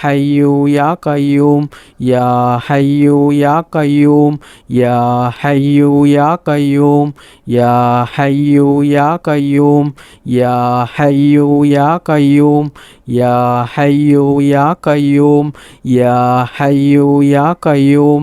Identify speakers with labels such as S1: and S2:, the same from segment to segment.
S1: ഹയ്യു യാ കയ്യൂം യാ ഹയ്യു യാ കയ്യൂം യാ ഹയ്യു യാ കയ്യൂം യാ ഹയ്യു യാ കയ്യൂം യാ ഹയ്യു യാ കയ്യൂം യാ ഹയ്യു യാ കയ്യൂം യാ ഹയ്യു യാ കയ്യൂം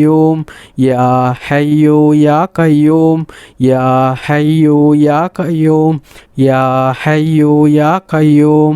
S1: കയ്യൂം യാ ഹയ്യു യാ കയ്യൂം യാ ഹയ്യു യാ കയ്യൂം യാ ഹയ്യു യാ കയ്യൂം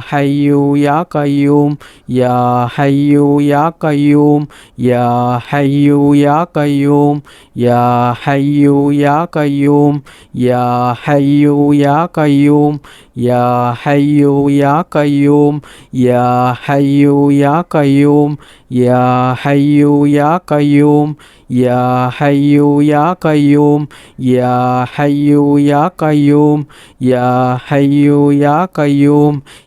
S1: ഹയ്യു യാ കയ്യൂം യാ ഹയ്യു യാ കയ്യൂം യാ ഹയ്യു യാ കയ്യൂം യാ ഹയ്യു യാ കയ്യൂം യാ ഹയ്യു യാ കയ്യൂം യാ ഹയ്യു യാ കയ്യൂം യാ ഹയ്യു യാ കയ്യൂം യാ ഹയ്യു യാ കയ്യൂം യാ ഹയ്യു യാ കയ്യൂം യാ ഹയ്യു യാ കയ്യൂം യാ ഹയ്യു യാ കയ്യൂം